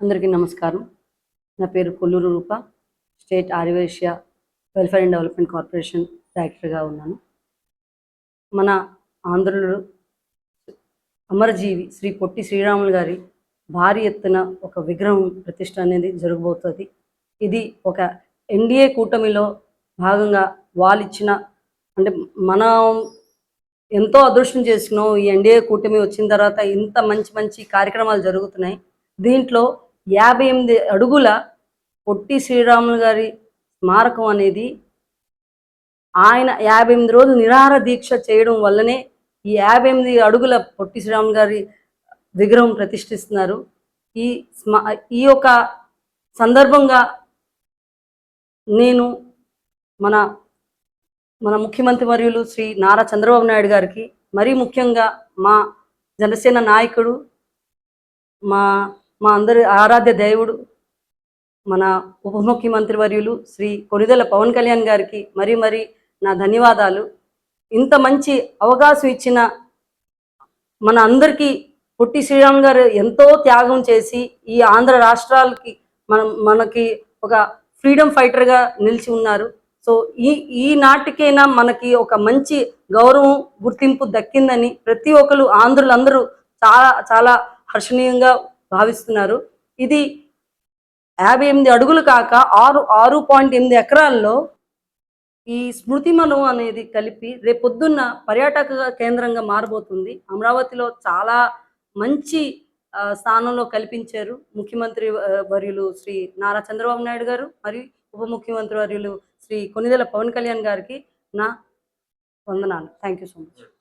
అందరికీ నమస్కారం. నా పేరు Kolluru Roopa state Aryavysya welfare and development corporation డైరెక్టర్గా ఉన్నాను. మన ఆంధ్రులు అమరజీవి శ్రీ పొట్టి శ్రీరాములు గారి భారీ ఎత్తున ఒక విగ్రహం ప్రతిష్ట అనేది జరగబోతుంది. ఇది ఒక ఎన్డీఏ కూటమిలో భాగంగా వాళ్ళు ఇచ్చిన అంటే మనం ఎంతో అదృష్టం చేసుకున్నాం ఈ ఎన్డీఏ కూటమి వచ్చిన తర్వాత ఇంత మంచి మంచి కార్యక్రమాలు జరుగుతున్నాయి. దీంట్లో యాభై ఎనిమిది అడుగుల పొట్టి శ్రీరాములు గారి స్మారకం అనేది ఆయన యాభై ఎనిమిది రోజులు నిరాహార దీక్ష చేయడం వల్లనే ఈ యాభై ఎనిమిది అడుగుల పొట్టి శ్రీరాములు గారి విగ్రహం ప్రతిష్ఠిస్తున్నారు. ఈ స్మా ఈ యొక్క సందర్భంగా నేను మన మన ముఖ్యమంత్రి వర్యులు శ్రీ నారా చంద్రబాబు నాయుడు గారికి మరీ ముఖ్యంగా మా జనసేన నాయకుడు మా మా అందరి ఆరాధ్య దేవుడు మన ఉప ముఖ్యమంత్రి వర్యులు శ్రీ కొనిదెల పవన్ కళ్యాణ్ గారికి మరీ మరీ నా ధన్యవాదాలు. ఇంత మంచి అవకాశం ఇచ్చిన మన అందరికీ పుట్టి శ్రీరామ్ గారు ఎంతో త్యాగం చేసి ఈ ఆంధ్ర రాష్ట్రాలకి మనం మనకి ఒక ఫ్రీడమ్ ఫైటర్గా నిలిచి ఉన్నారు. సో ఈ ఈ నాటికైనా మనకి ఒక మంచి గౌరవం గుర్తింపు దక్కిందని ప్రతి ఒక్కరు ఆంధ్రులందరూ చాలా చాలా హర్షణీయంగా భావిస్తున్నారు. ఇది యాభై ఎనిమిది అడుగులు కాక ఆరు ఆరు పాయింట్ ఎనిమిది ఎకరాల్లో ఈ స్మృతి మనం అనేది కలిపి రేపొద్దున్న పర్యాటక కేంద్రంగా మారబోతుంది. అమరావతిలో చాలా మంచి స్థానంలో కల్పించారు ముఖ్యమంత్రి వర్యులు శ్రీ నారా చంద్రబాబు నాయుడు గారు మరియు ఉప ముఖ్యమంత్రి వర్యులు శ్రీ కొనిదెల పవన్ కళ్యాణ్ గారికి నా వందనాలు. Thank you so much